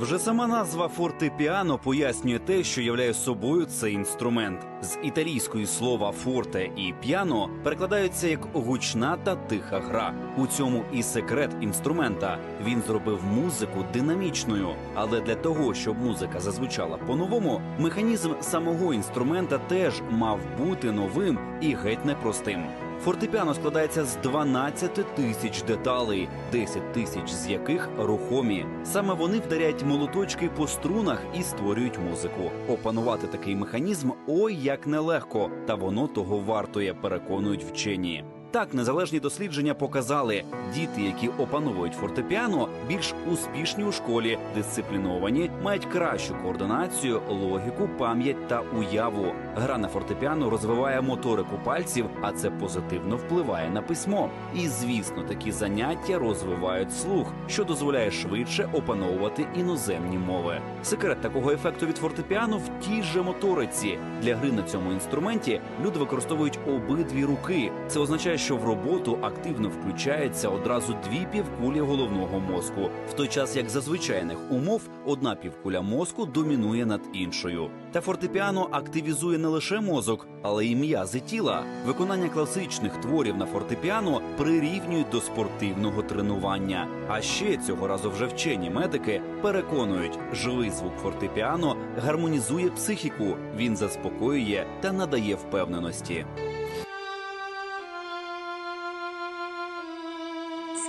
Вже сама назва фортепіано пояснює те, що являє собою цей інструмент. З італійської слова форте і піано перекладаються як гучна та тиха гра. У цьому і секрет інструмента. Він зробив музику динамічною, але для того, щоб музика зазвучала по-новому, механізм самого інструмента теж мав бути новим і геть непростим. Фортепіано складається з 12 тисяч деталей, 10 тисяч з яких рухомі. Саме вони вдаряють молоточки по струнах і створюють музику. Опанувати такий механізм ой як нелегко, та воно того вартує, переконують вчені. Так, незалежні дослідження показали, діти, які опановують фортепіано, більш успішні у школі, дисципліновані, мають кращу координацію, логіку, пам'ять та уяву. Гра на фортепіано розвиває моторику пальців, а це позитивно впливає на письмо. І звісно, такі заняття розвивають слух, що дозволяє швидше опановувати іноземні мови. Секрет такого ефекту від фортепіано в тій же моториці. Для гри на цьому інструменті люди використовують обидві руки. Це означає, що в роботу активно включається одразу дві півкулі головного мозку, в той час як за звичайних умов одна півкуля мозку домінує над іншою. Та фортепіано активізує не лише мозок, але й м'язи тіла. Виконання класичних творів на фортепіано прирівнюють до спортивного тренування. А ще цього разу вже вчені медики переконують, живий звук фортепіано гармонізує психіку, він заспокоює та надає впевненості.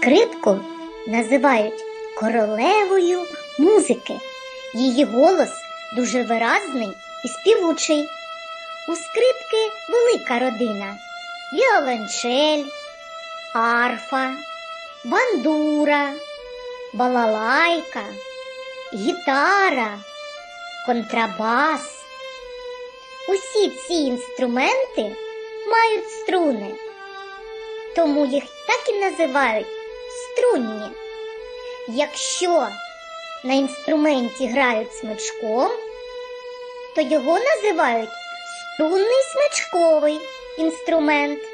Скрипку називають королевою музики. Її голос дуже виразний і співучий. У скрипки велика родина: віолончель, арфа, бандура, балалайка, гітара, контрабас. Усі ці інструменти мають струни тому їх так і називають струнні. Якщо на інструменті грають смичком, то його називають струнний смичковий інструмент.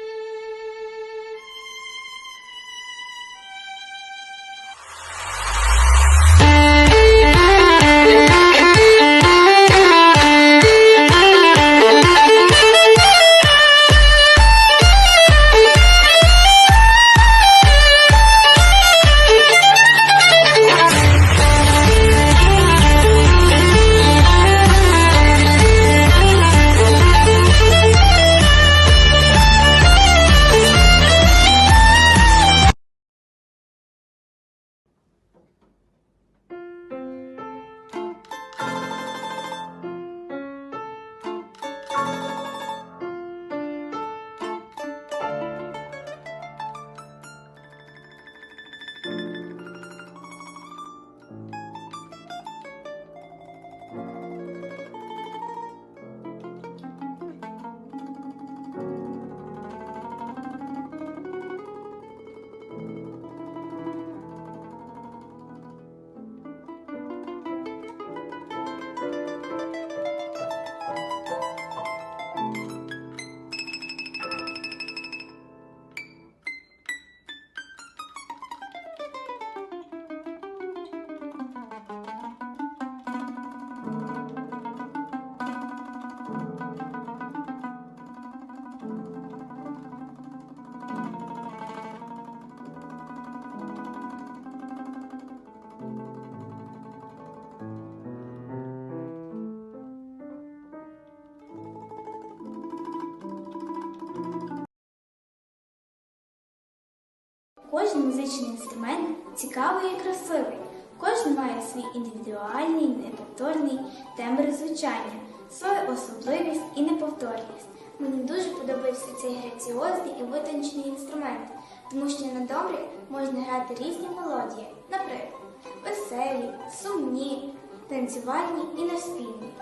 Кожен музичний інструмент цікавий і красивий. Кожен має свій індивідуальний, неповторний тембр звучання, свою особливість і неповторність. Мені дуже подобався цей граціозний і витончений інструмент, тому що на добрі можна грати різні мелодії, наприклад, веселі, сумні, танцювальні і наспівні.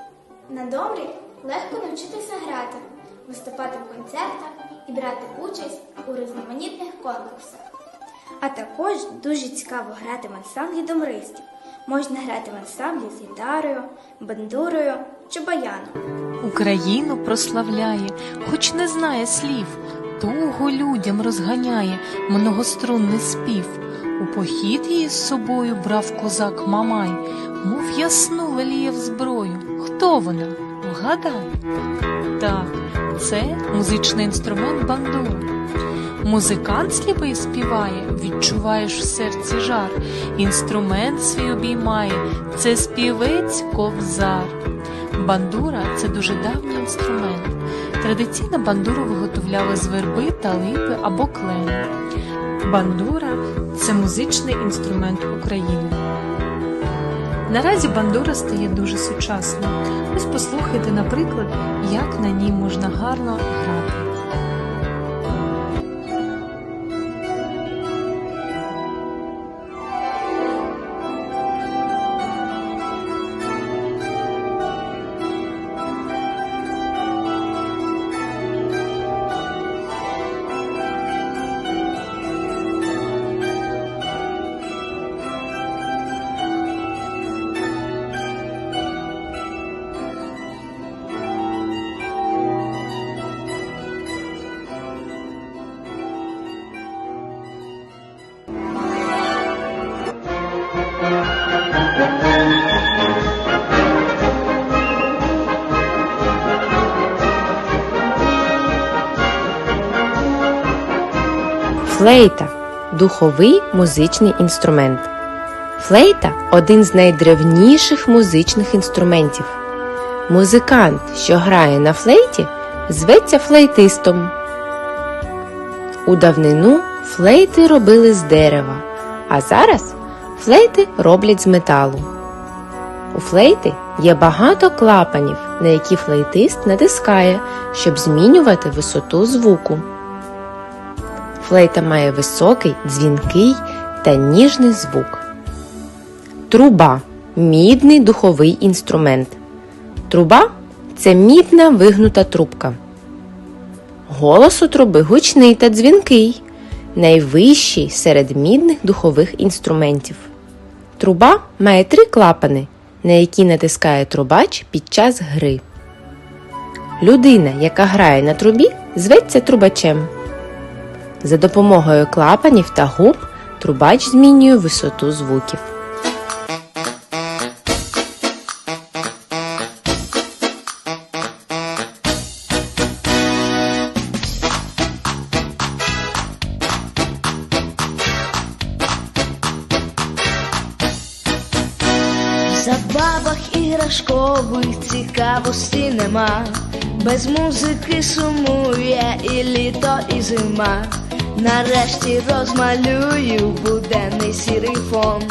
На добрі легко навчитися грати, виступати в концертах і брати участь у різноманітних конкурсах. А також дуже цікаво грати в ансамблі домристів. Можна грати в ансамблі з гітарою, бандурою чи баяном. Україну прославляє, хоч не знає слів, туго людям розганяє многострунний спів. У похід її з собою брав козак Мамай, мов ясну леліяв зброю. Хто вона? Вгадай. Так, це музичний інструмент бандура. Музикант сліпий співає, відчуваєш в серці жар. Інструмент свій обіймає, це співець ковзар. Бандура це дуже давній інструмент. Традиційно бандуру виготовляли з верби та липи або клену. Бандура це музичний інструмент України. Наразі бандура стає дуже сучасною. Ось послухайте, наприклад, як на ній можна гарно грати. Флейта духовий музичний інструмент. Флейта один з найдревніших музичних інструментів. Музикант, що грає на флейті, зветься флейтистом. У давнину флейти робили з дерева, а зараз флейти роблять з металу. У флейти є багато клапанів, на які флейтист натискає, щоб змінювати висоту звуку. Флейта має високий, дзвінкий та ніжний звук. Труба мідний духовий інструмент. Труба це мідна вигнута трубка. Голос у труби гучний та дзвінкий, найвищий серед мідних духових інструментів. Труба має три клапани, на які натискає трубач під час гри. Людина, яка грає на трубі, зветься трубачем. За допомогою клапанів та губ трубач змінює висоту звуків. В забавах іграшкових цікавості нема, без музики сумує і літо, і зима. Нарешті розмалюю буденний сірий фон.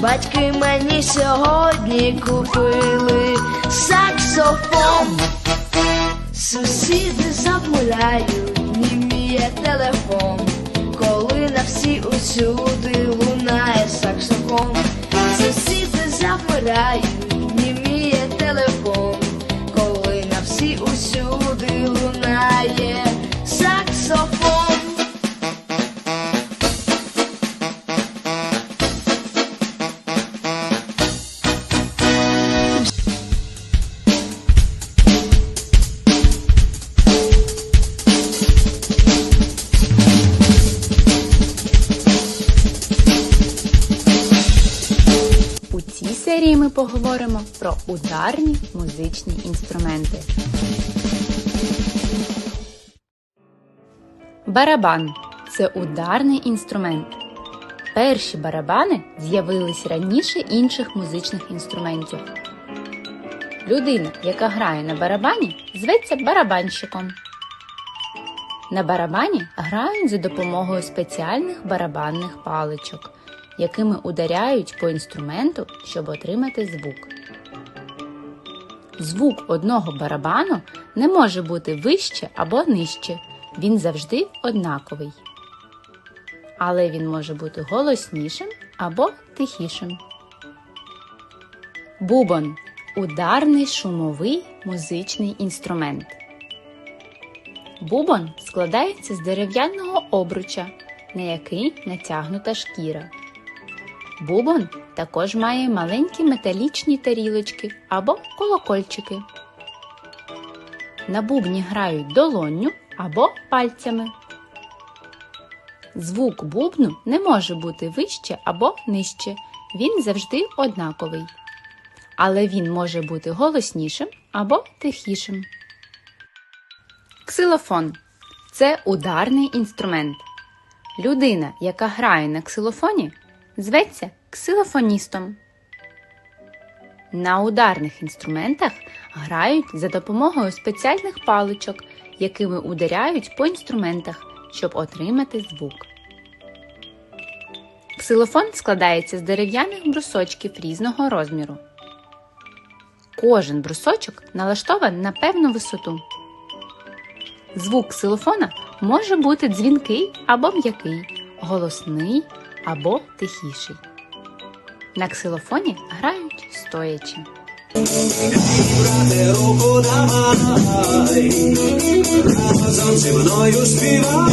Батьки мені сьогодні купили саксофон. Сусіди замовляють, німіє телефон, коли на всі усюди лунає саксофон. Сусіди замирають, німіє телефон, коли на всі усюди лунає поговоримо про ударні музичні інструменти. Барабан це ударний інструмент. Перші барабани з'явились раніше інших музичних інструментів. Людина, яка грає на барабані, зветься барабанщиком. На барабані грають за допомогою спеціальних барабанних паличок, якими ударяють по інструменту, щоб отримати звук. Звук одного барабану не може бути вище або нижче. Він завжди однаковий. Але він може бути голоснішим або тихішим. Бубон ударний шумовий музичний інструмент. Бубон складається з дерев'яного обруча, на який натягнута шкіра. Бубон також має маленькі металічні тарілочки або колокольчики. На бубні грають долонню або пальцями. Звук бубну не може бути вище або нижче. Він завжди однаковий. Але він може бути голоснішим або тихішим. Ксилофон це ударний інструмент. Людина, яка грає на ксилофоні, зветься ксилофоністом. На ударних інструментах грають за допомогою спеціальних паличок, якими ударяють по інструментах, щоб отримати звук. Ксилофон складається з дерев'яних брусочків різного розміру. Кожен брусочок налаштований на певну висоту. Звук ксилофона може бути дзвінкий або м'який, голосний або тихіший. На ксилофоні грають стоячи. руку давай, разом зі мною співай.